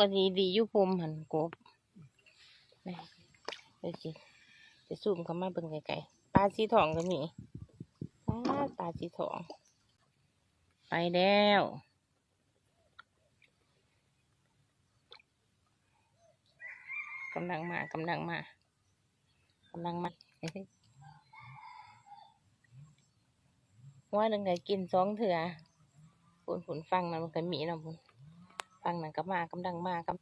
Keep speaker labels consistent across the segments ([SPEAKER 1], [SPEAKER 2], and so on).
[SPEAKER 1] ก็ดีดีอยู่ภูมิหันกบนี่เดี๋ยวสิจะซูมเข้ามาเบิ่งไกลๆปลาสีทองก็มีปลาปลาสีทอง ไปแล้วกำลังมากำลังมากำลังมาว่าหนึ่งไงกินสองเถื่อผุนผุนฟังนะมันก็มีนะพุ่น ฟังนั่นก็มากำลังมากำ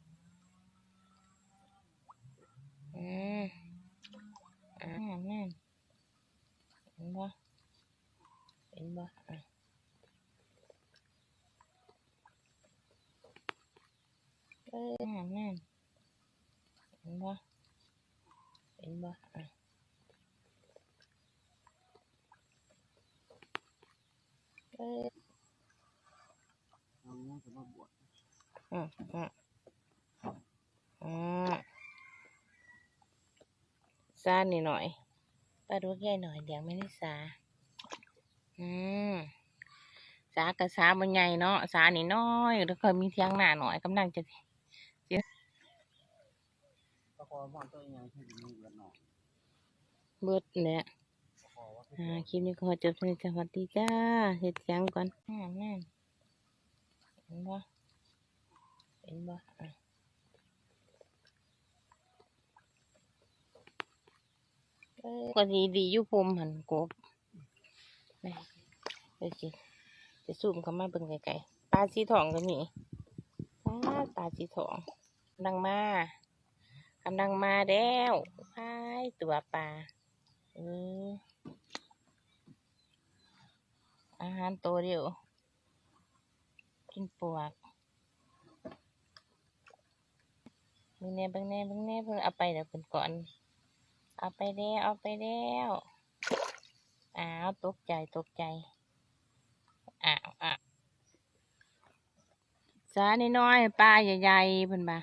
[SPEAKER 1] อืมอ่าแม่นเห็นบ่เห็นบ่อะเอออ่าแม่นเห็นบ่เห็นบ่อะเออ
[SPEAKER 2] เอาเงี้ยจะมาบวช
[SPEAKER 1] อืมอืมอืมซาหน่อยหน่อยปลาดุกใหญ่หน่อยเดี๋ยวไม่ได้สา อืมสากับสาบนใหญ่เนาะสานี่น้อยแล้วก็มีเทียงหน้าหน่อยกำลังจะ
[SPEAKER 2] ตะคอมอนตัวยังที่มีเงินหน่อย
[SPEAKER 1] เบิดเนี่ย
[SPEAKER 2] คอว่า
[SPEAKER 1] คลิปนี้ขอจบเพียงเท่นี้สวัสดีจ้าเฮ็ดเสียงก่อนอ่แม่เห็นบ่ เห็นบ่ก็ดีดียู่ภูมิหันกบนี่เดี๋ยวสิจะซูมเข้ามาเบิ่งไกลๆปลาสีทองก็มีปลาปลาสีทองกำลังมากำลังมาแล้วพายตัวปลาเอออาหารตัวเดียวกินปวกเบิ่งแน่เบิ่งแน่เบิ่งแน่เพิ่งเอาไปเดี๋ยวเพิ่นก่อน เอาไปแล้วเอาไปแล้วอ้าวตกใจตกใจอ้าวอ้าวสาน้อยๆปลาใหญ่ๆเพิ่นมา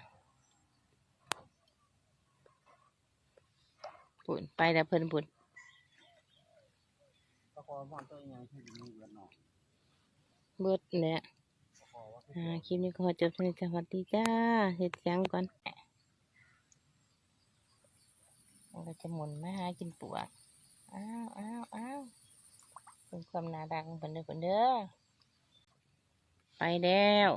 [SPEAKER 1] ปุ่นไปแล้วเพิ่นปุ่น
[SPEAKER 2] ตะคอมอนตัวยังที่มีเงินหน่อ
[SPEAKER 1] เบิดเนี่ย
[SPEAKER 2] ตะคอว่า
[SPEAKER 1] คลิปนี้ขอจบเพียงเท่านี้สวัสดีจ้าเฮ็ดเสียงก่อน มันก็จะหมุนมาหากินปวกอ้าวอ้าวอ้าวเป็นความน่ารักของเพิ่นเด้อเพิ่นเด้อไปแล้ว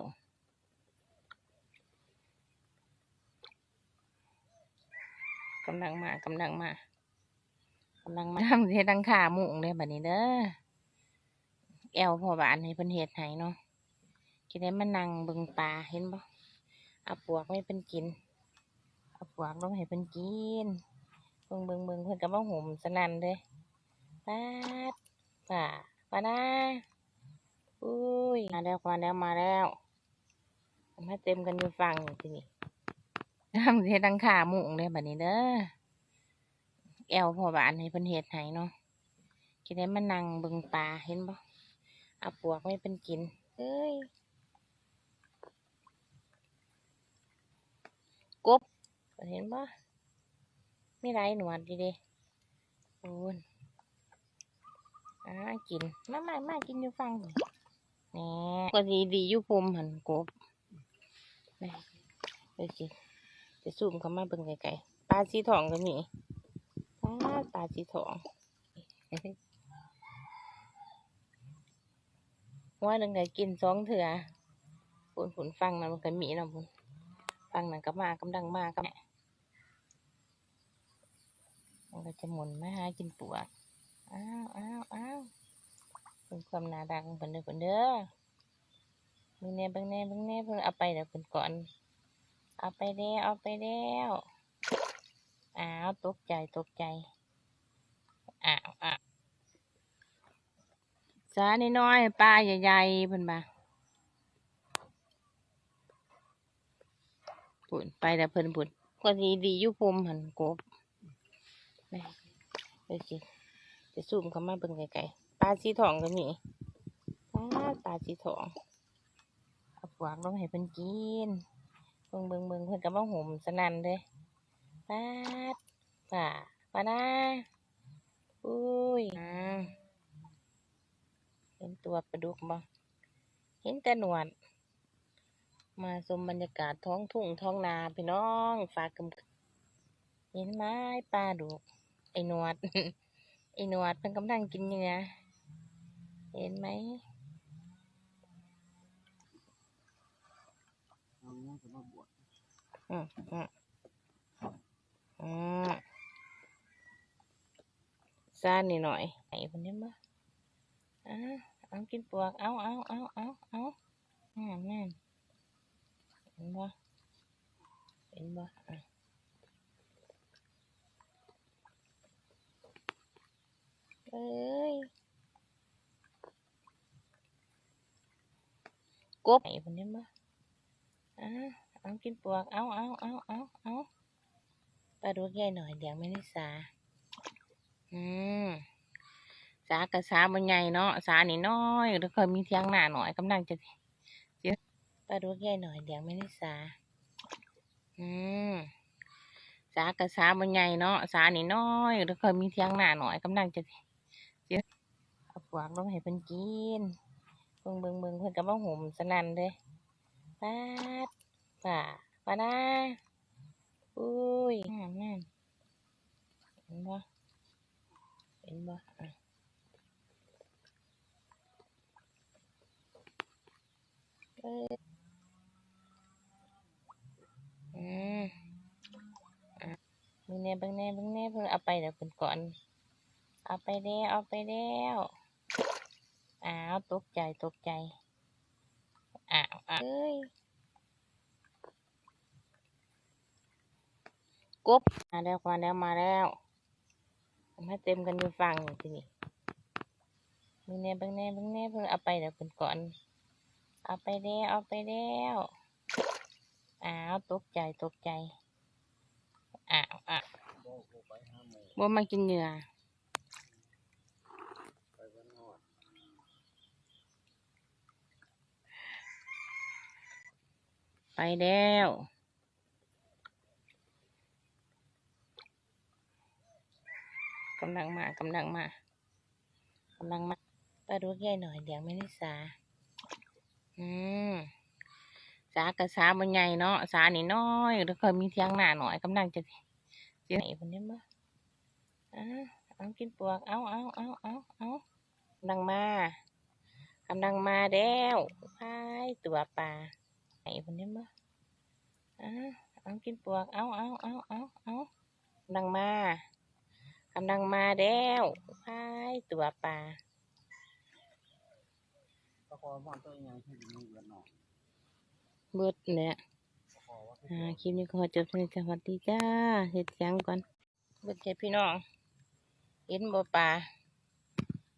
[SPEAKER 1] กำลังมากำลังมากำลังมาทำเฮ็ดดังขาหมุงเลยแบัดนี้เด้อแอวพ่อบานให้เพิ่นเฮ็ดให้เนาะคิดได้มานั่งเบิ่งปลาเห็นบ่เอาปวกไม่เป็นกินเอาปวกลงให้เป็นกิน เบิ่งเบิ่งเบิ่งเพิ่อนก็มาห่มสนันเลยป้าป่าป้านาอุ้ยมาแล้วมาแล้วมาแล้วมาเต็มกันอยู่ฟังนี่ทีนี้ทำเฮ็ดดังขาหมุงเลยแบัดนี้เด้อแอวพ่อบ้านให้เพิ่นเฮ็ดให้เนาะคิดได้มานั่งเบิ่งปลาเห็นบ่เอาปวกไม่เป็นกินเอ้ยกบเห็นปะ ไม่ไรหนวดดีเด้โอ้นอ่ากิน มามามากินอยู่ฟังนี่นี่ก็ดีดีอยู่ภูมิหันกบนี่เดี๋ยวสิจะซูมเข้ามาเบิ่งไกลๆปลาสีทองก็มีปลาปลาสีทองว่าหนึ่งไงกินสองเถื่อผุนผุนฟังนะมันก็มีนะพุ่นฟังนั่นก็มากำลังมากำ มันก็จะหมุนมาหากินปวกอ้าวอ้าวอ้าวเป็นความน่ารักของเพิ่นเด้อเพิ่นเด้อเบิ่งแน่เบิ่งแน่เบิ่งแน่เพิ่นเอาไปเดี๋ยวเพิ่นก่อน เอาไปแล้วเอาไปแล้วอ้าวตกใจตกใจอ้าวอ้าวสานี่น้อยๆปลาใหญ่ๆเพิ่นมาปุ่นไปแล้วเพิ่นปุ่นก็ดีดีอยู่ภูมิหันกบ นี่เดี๋ยวสิจะซูมเข้ามาเบิ่งไกลๆปลาสีทองก็มีปลาปลาสีทองเอาปวกลงให้เพิ่นกินเบิ่งเบิ่งเบิ่งเพิ่นก็มาห่มสนั่นเลยปลาป่าปลานาอุ้ยอ่าเห็นตัวปลาดุกบ่เห็นแต่หนวด มาชมบรรยากาศท้องทุ่งท้องนาพี่น้องฟ้ากกำเห็นไหมปลาดุก อ้หนวดไอ้หนวดมันกำลังกินเหยื่อเห็นไหม
[SPEAKER 2] เอาเงี้ยจะมาบวช
[SPEAKER 1] อืมอืมอืมซ่านนิดหน่อยไอ้คนนี้มาอ่าเอากินปลวกเอาเอาเอาเอาเอาอ่าแม่นเห็นบ่เห็นบ่อะ เอ้ยกบไอ้คนนี้มาอ่าเอากินปลวก เอาเอาเอาเอาเอาปลาดุกใหญ่หน่อยเดี๋ยวไม่ได้สา อืมสากะสามันใหญ่เนาะ สานี่น้อยแล้วก็มีเทียงหน้าหน่อยกำลังจะเสียปลาดุกใหญ่หน่อยเดี๋ยวไม่ได้สา อืมสากะสามันใหญ่เนาะ สานี่น้อยแล้วก็มีเทียงหน้าหน่อยกำลังจะเสีย เอาปวกลงให้เพิ่นกินเบิ่งเบิ่งเบิ่งเพิ่นก็มาห่มสนั่นเลยป้าป่าป้านาอุ้ยงามนั่นเห็นบ่เห็นบ่อะเอ้ยอืมอะเบิ่งแน่เบิ่งแน่เบิ่งแน่เพิ่งเอาไปเดี๋ยวเพิ่นก่อน เอาไปแล้วเอาไปแล้วอ้าวตกใจตกใจอ้าวอ้าวเอ้ยกบมาแล้วมาแล้วมาแล้วมาเต็มกันอยู่ฝั่งนี่ทีนี้เบิ่งแน่เบิ่งแน่เบิ่งแน่เพิ่งเอาไปเดี๋ยวเพิ่นก่อน เอาไปแล้วเอาไปแล้วอ้าวตกใจตกใจอ้าวอ้าว
[SPEAKER 2] บอกกูไปห้าโมง
[SPEAKER 1] บ่มากินเหยื่อ
[SPEAKER 2] ไปวันนอด
[SPEAKER 1] ไปแล้ว กำลังมากำลังมากำลังมาปลาดุกใหญ่หน่อยเดี๋ยวไม่ได้สา อืมสากะสามันใหญ่เนาะสานี่น้อยแล้วก็มีเทียงหน้าหน่อยกำลังจะเสียไอ้คนนี้มาอ่าเอากินปลวก เอาเอาเอาเอาเอากำลังมากำลังมาแล้วพายตัวปลา คนนี้มาอ่าเอากินปลวก เอาเอาเอาเอาเอากำลังมากำลังมาแล้วพายตัวปลา
[SPEAKER 2] ตะคอมอนตัวยังที่อยู่ในเวียดนาม
[SPEAKER 1] เบิดเนี่ย
[SPEAKER 2] ตะคอว่าที่
[SPEAKER 1] อ่าคลิปนี้ก็ขอจบเพียงเท่านี้สวัสดีจ้าเฮ็ดเสียงก่อนเบิดใจพี่น้องเห็นบ่ปลา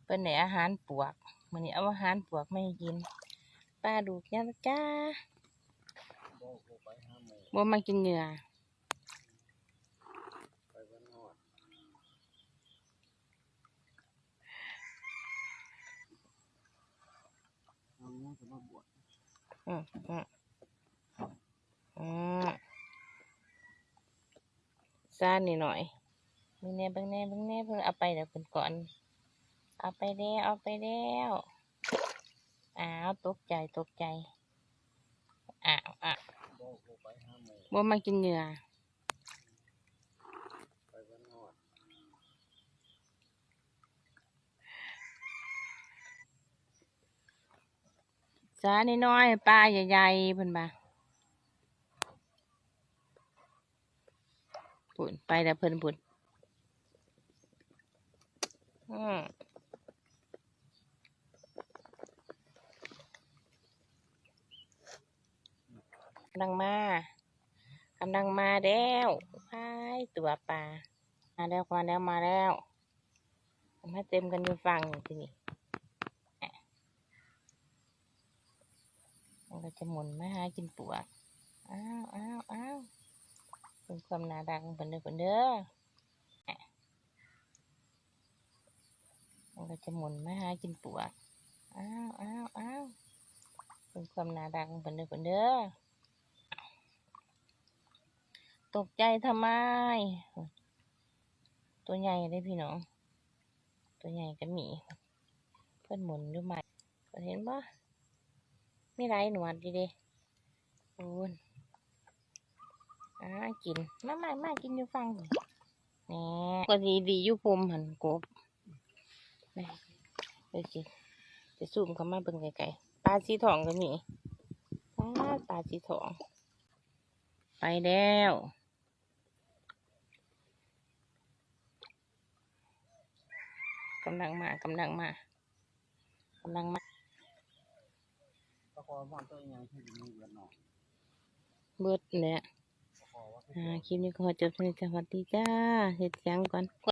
[SPEAKER 1] เป็นไหนอาหารปวกมื้อนี้เอาอาหารปวกไม่กินปลาดุกยังจ้า
[SPEAKER 2] บอกกูไปห้าโมง
[SPEAKER 1] บ่มากินเหยื่อ
[SPEAKER 2] ไปวันนอดเอาเงี้ยจะมาบวช
[SPEAKER 1] อืมอืมอืมซ่านนิดหน่อยเบิ่งแน่บิ่งแน่บิ่งแน่เพิ่งเอาไปเดี๋ยวเพิ่นก่อน เอาไปแล้วเอาไปแล้วอ้าวตกใจตกใจอ้าวอ้าว
[SPEAKER 2] บ่มา
[SPEAKER 1] กินเหยื่อสาน้อยๆปลาใหญ่ๆเพิ่นบ่าปุ่นไปแล้วเพิ่นปุ่นอืมกำลังมาก กำลังมาแล้วพายตัวปลา มาแล้วมาแล้วมาแล้วมาเต็มกันอยู่ฝั่งนี่ทีนี้มันก็จะหมุนมาหากินปวกอ้าวอ้าวอ้าวเป็นความน่ารักของเพิ่นเด้อเพิ่นเด้อมันก็จะหมุนมาหากินปวกอ้าวอ้าวอ้าวเป็นความน่ารักของเพิ่นเด้อเพิ่นเด้อ ตกใจทำไม ตัวใหญ่เลยพี่น้อง ตัวใหญ่ก็มี เพิ่อนหมุนอยู่ใหมเพิ่นเห็นปะไมีไรหนวดดีเด้อ้นอ่ากิน มามามากินอยู่ฟังนี่แหน่ก็ดีดีอยู่พรมหันกบนี่เดี๋ยวสิจะซูมเข้ามาเบิ่งไกลๆปลาสีทองก็มีปลาปลาสีทอง ไปแล้ว กำลังมากำลังมากำลังมา
[SPEAKER 2] ตะคอบ้านตัวเองยังที่มีเบือนนอน
[SPEAKER 1] เบิดเนี่ย
[SPEAKER 2] ตะคอว่า
[SPEAKER 1] อ่าคลิปนี้ก็ขอจบสนิทสวัสดีจ้าเฮ็ดหยังก่อน